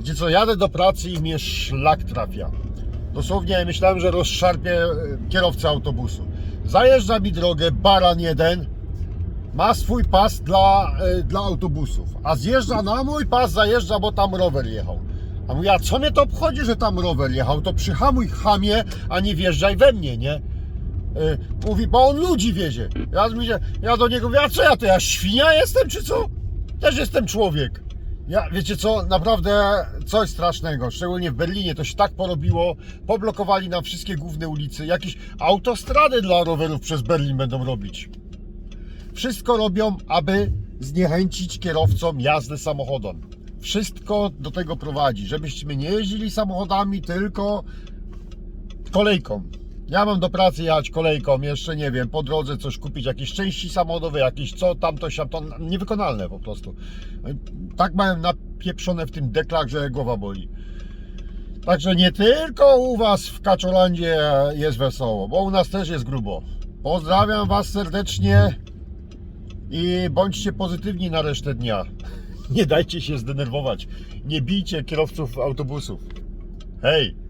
Gdzie co, jadę do pracy i mnie szlak trafia. Dosłownie myślałem, że rozszarpie e, kierowcę autobusu. Zajeżdża mi drogę baran jeden, ma swój pas dla, e, dla autobusów, a zjeżdża na mój pas, zajeżdża, bo tam rower jechał. A mówię, a co mnie to obchodzi, że tam rower jechał? To przyhamuj chamie, a nie wjeżdżaj we mnie, nie? E, Mówi, bo on ludzi wiezie. Ja, ja do niego mówię, a co ja to, ja świnia jestem, czy co? Też jestem człowiek. Ja, wiecie co, naprawdę coś strasznego, szczególnie w Berlinie to się tak porobiło, poblokowali nam wszystkie główne ulice, jakieś autostrady dla rowerów przez Berlin będą robić. Wszystko robią, aby zniechęcić kierowcom jazdy samochodem. Wszystko do tego prowadzi, żebyśmy nie jeździli samochodami, tylko kolejką. Ja mam do pracy jechać kolejką, jeszcze nie wiem, po drodze coś kupić, jakieś części samochodowe, jakieś co, tamto, siamto, niewykonalne po prostu. Tak mają napieprzone w tym deklach, że głowa boli. Także nie tylko u Was w Kaczolandzie jest wesoło, bo u nas też jest grubo. Pozdrawiam Was serdecznie i bądźcie pozytywni na resztę dnia. Nie dajcie się zdenerwować. Nie bijcie kierowców autobusów. Hej!